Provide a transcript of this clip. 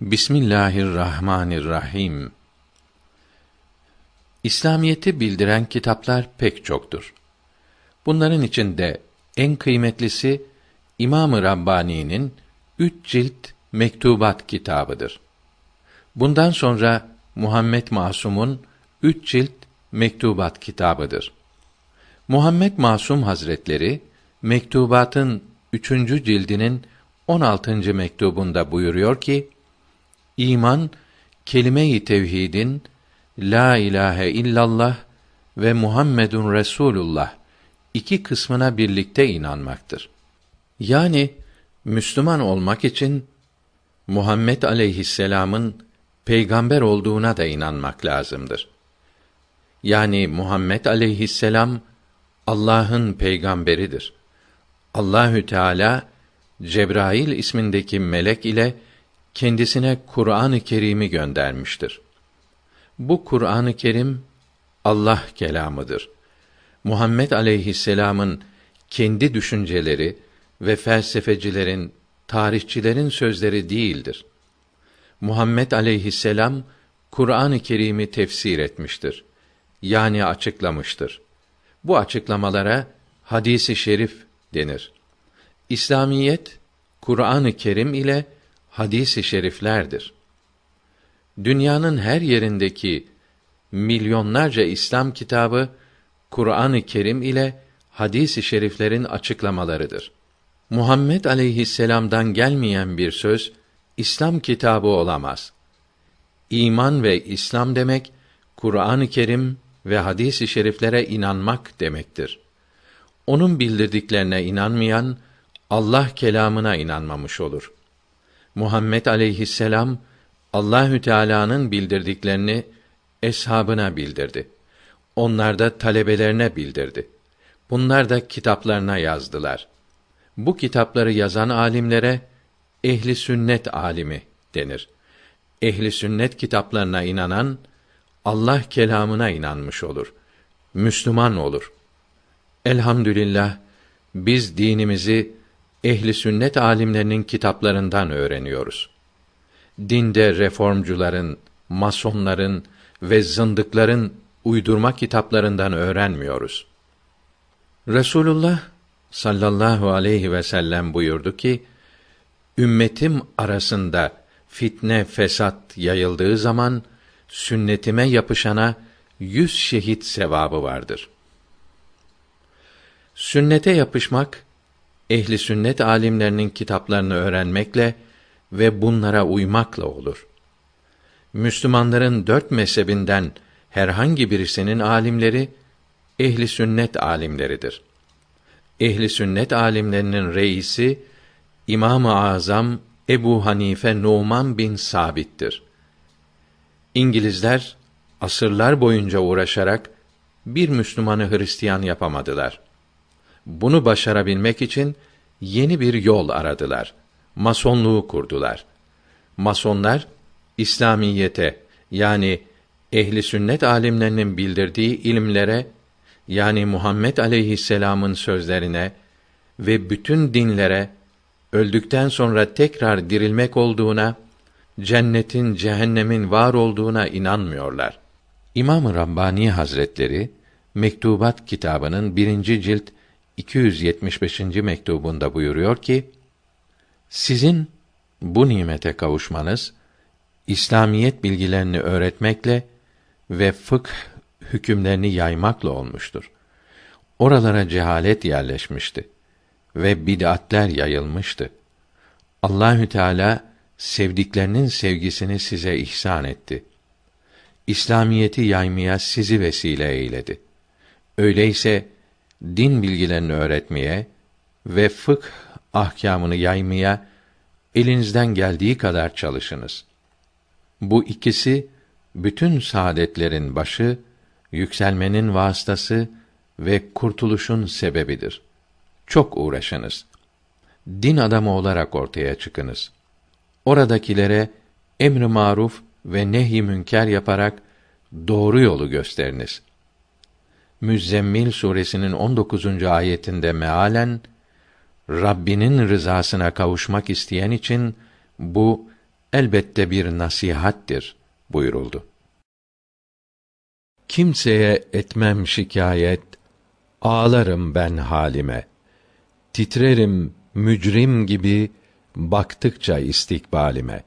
Bismillahirrahmanirrahim. İslamiyeti bildiren kitaplar pek çoktur. Bunların içinde en kıymetlisi İmam-ı Rabbani'nin üç cilt mektubat kitabıdır. Bundan sonra Muhammed Masum'un üç cilt mektubat kitabıdır. Muhammed Masum Hazretleri mektubatın üçüncü cildinin 16. mektubunda buyuruyor ki: İman kelime-i tevhidin la ilahe illallah ve Muhammedun Resulullah iki kısmına birlikte inanmaktır. Yani Müslüman olmak için Muhammed aleyhisselam'ın peygamber olduğuna da inanmak lazımdır. Yani Muhammed aleyhisselam Allah'ın peygamberidir. Allahü Teala Cebrail ismindeki melek ile kendisine Kur'an-ı Kerim'i göndermiştir. Bu Kur'an-ı Kerim Allah kelamıdır. Muhammed aleyhisselam'ın kendi düşünceleri ve felsefecilerin, tarihçilerin sözleri değildir. Muhammed aleyhisselam Kur'an-ı Kerim'i tefsir etmiştir. Yani açıklamıştır. Bu açıklamalara hadisi şerif denir. İslamiyet Kur'an-ı Kerim ile hadis-i şeriflerdir. Dünyanın her yerindeki milyonlarca İslam kitabı Kur'an-ı Kerim ile hadis-i şeriflerin açıklamalarıdır. Muhammed aleyhisselam'dan gelmeyen bir söz İslam kitabı olamaz. İman ve İslam demek Kur'an-ı Kerim ve hadis-i şeriflere inanmak demektir. Onun bildirdiklerine inanmayan Allah kelamına inanmamış olur. Muhammed aleyhisselam Allahü Teala'nın bildirdiklerini eshabına bildirdi. Onlar da talebelerine bildirdi. Bunlar da kitaplarına yazdılar. Bu kitapları yazan alimlere ehli sünnet alimi denir. Ehli sünnet kitaplarına inanan Allah kelamına inanmış olur. Müslüman olur. Elhamdülillah biz dinimizi ehli sünnet alimlerinin kitaplarından öğreniyoruz. Dinde reformcuların, masonların ve zındıkların uydurma kitaplarından öğrenmiyoruz. Resulullah sallallahu aleyhi ve sellem buyurdu ki: Ümmetim arasında fitne, fesat yayıldığı zaman sünnetime yapışana yüz şehit sevabı vardır. Sünnete yapışmak ehli sünnet alimlerinin kitaplarını öğrenmekle ve bunlara uymakla olur. Müslümanların dört mezhebinden herhangi birisinin alimleri ehli sünnet alimleridir. Ehli sünnet alimlerinin reisi İmam-ı Azam Ebu Hanife Numan bin Sabit'tir. İngilizler asırlar boyunca uğraşarak bir Müslümanı Hristiyan yapamadılar. Bunu başarabilmek için yeni bir yol aradılar. Masonluğu kurdular. Masonlar İslamiyete yani ehli sünnet alimlerinin bildirdiği ilimlere yani Muhammed aleyhisselam'ın sözlerine ve bütün dinlere öldükten sonra tekrar dirilmek olduğuna, cennetin, cehennemin var olduğuna inanmıyorlar. İmam-ı Rabbani Hazretleri Mektubat kitabının birinci cilt 275. mektubunda buyuruyor ki: Sizin bu nimete kavuşmanız İslamiyet bilgilerini öğretmekle ve fıkh hükümlerini yaymakla olmuştur. Oralara cehalet yerleşmişti ve bid'atler yayılmıştı. Allahü Teala sevdiklerinin sevgisini size ihsan etti. İslamiyeti yaymaya sizi vesile eyledi. Öyleyse din bilgilerini öğretmeye ve fıkh ahkamını yaymaya elinizden geldiği kadar çalışınız. Bu ikisi bütün saadetlerin başı, yükselmenin vasıtası ve kurtuluşun sebebidir. Çok uğraşınız. Din adamı olarak ortaya çıkınız. Oradakilere emr-i maruf ve nehy-i münker yaparak doğru yolu gösteriniz. Müzzemmil suresinin 19. ayetinde mealen Rabbinin rızasına kavuşmak isteyen için bu elbette bir nasihattir buyuruldu. Kimseye etmem şikayet, ağlarım ben halime. Titrerim mücrim gibi baktıkça istikbalime.